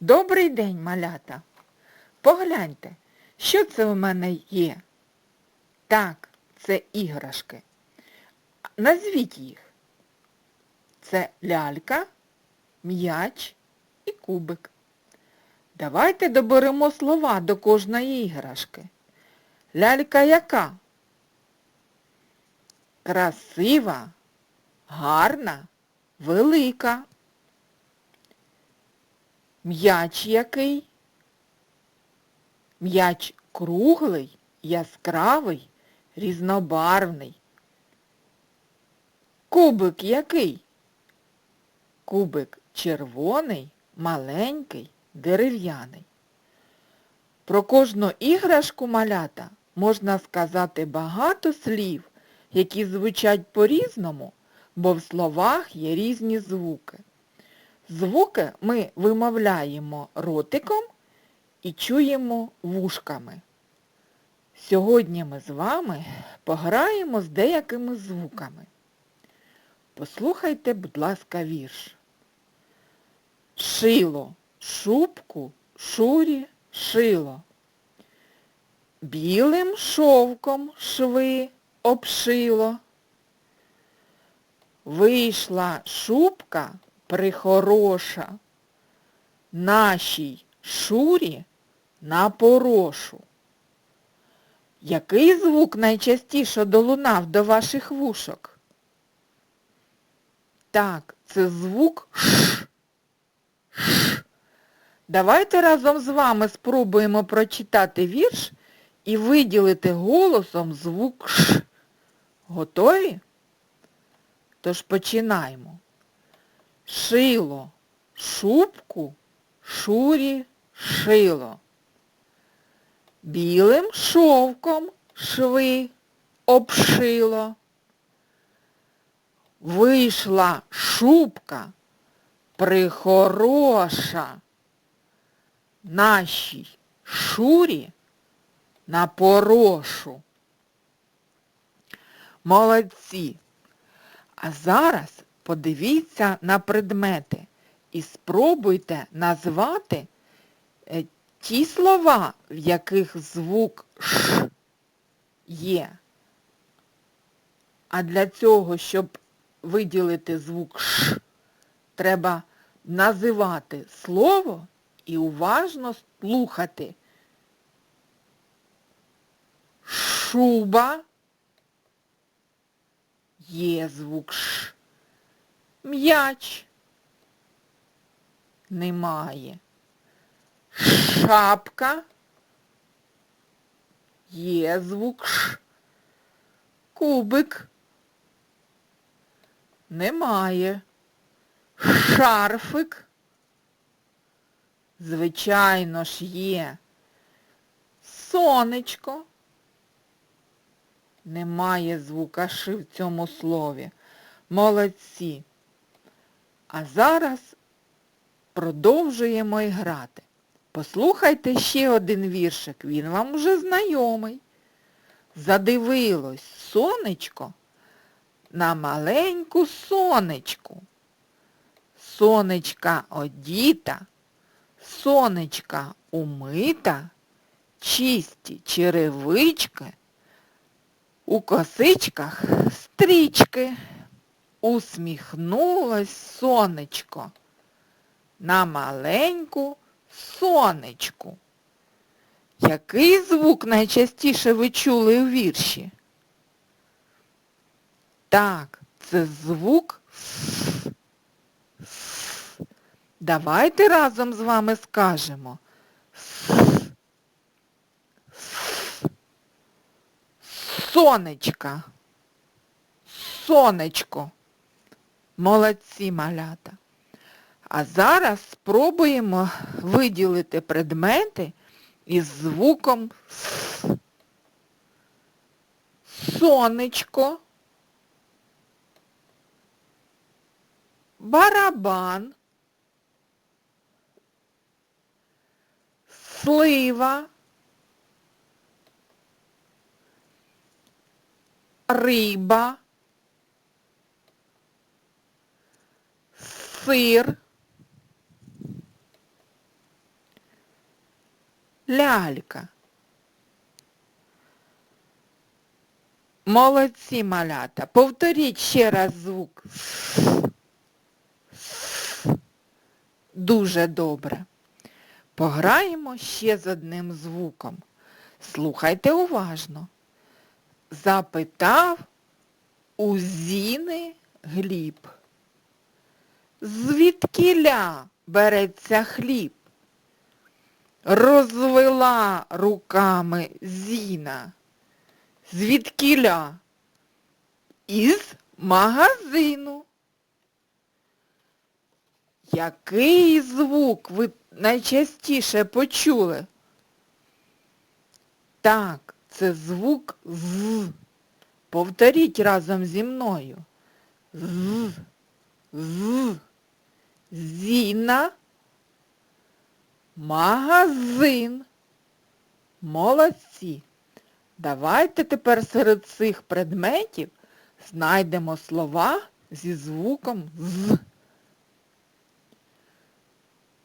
Добрий день, малята. Погляньте, що це у мене є? Так, це іграшки. Назвіть їх. Це лялька, м'яч і кубик. Давайте доберемо слова до кожної іграшки. Лялька яка? Красива, гарна, велика. М'яч який? М'яч круглий, яскравий, різнобарвний. Кубик який? Кубик червоний, маленький, дерев'яний. Про кожну іграшку малята можна сказати багато слів, які звучать по-різному, бо в словах є різні звуки. Звуки ми вимовляємо ротиком і чуємо вушками. Сьогодні ми з вами пограємо з деякими звуками. Послухайте, будь ласка, вірш. Шило, шубку, шурі, шило. Білим шовком шви обшило. Вийшла шубка прихороша, нашій шурі на порошу. Який звук найчастіше долунав до ваших вушок? Так, це звук Ш. Ш. Давайте разом з вами спробуємо прочитати вірш і виділити голосом звук Ш. Готові? Тож починаємо. Шило, шубку, шурі, шило. Білим шовком шви обшило. Вийшла шубка прихороша нашій шурі на порошу. Молодці! А зараз подивіться на предмети і спробуйте назвати е, ті слова, в яких звук Ш є. А для цього, щоб виділити звук Ш, треба називати слово і уважно слухати. Шуба є звук Ш. М'яч немає. Шапка є звук Ш. Кубик немає. Шарфик, звичайно ж, є. Сонечко. Немає звука Ш в цьому слові. Молодці. А зараз продовжуємо грати. Послухайте ще один віршик, він вам уже знайомий. Задивилось сонечко на маленьку сонечку. Сонечка одіта, сонечка умита, чисті черевички, у косичках стрічки. Усміхнулось сонечко на маленьку сонечку. Який звук найчастіше ви чули у вірші? Так, це звук С. С. Давайте разом з вами скажемо. С. С. Сонечка. Сонечко. Молодці малята. А зараз спробуємо виділити предмети із звуком С. Сонечко. Барабан. Слива. Риба. Сир, лялька. Молодці, малята. Повторіть ще раз звук. Дуже добре. Пограємо ще з одним звуком. Слухайте уважно. Запитав у Зіни Гліб. Звідкіля береться хліб? Розвела руками Зіна. Звідкіля? Із магазину. Який звук ви найчастіше почули? Так, це звук з. Повторіть разом зі мною. З. З. Зіна. Магазин. Молодці. Давайте тепер серед цих предметів знайдемо слова зі звуком з.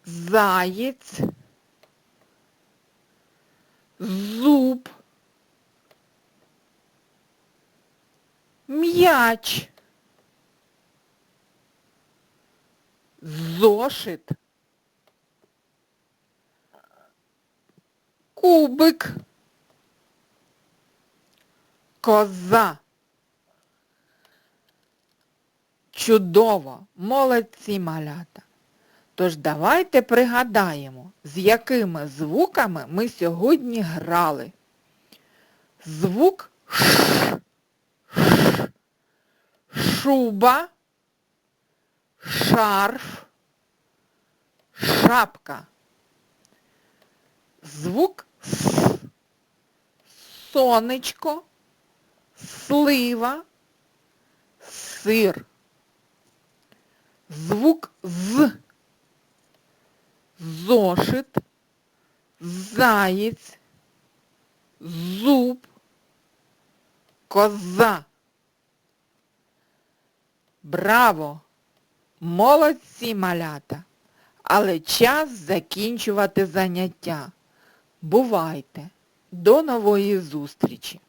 Заєць. Зуб. М'яч. Зошит. Кубик. Коза. Чудово, молодці малята. Тож давайте пригадаємо, з якими звуками ми сьогодні грали. Звук ш, ш, шуба, шарф, шапка. Звук с, сонечко, слива, сир. Звук з, зошит, заєць, зуб, коза. Браво! Молодці малята! Але час закінчувати заняття. Бувайте! До нової зустрічі!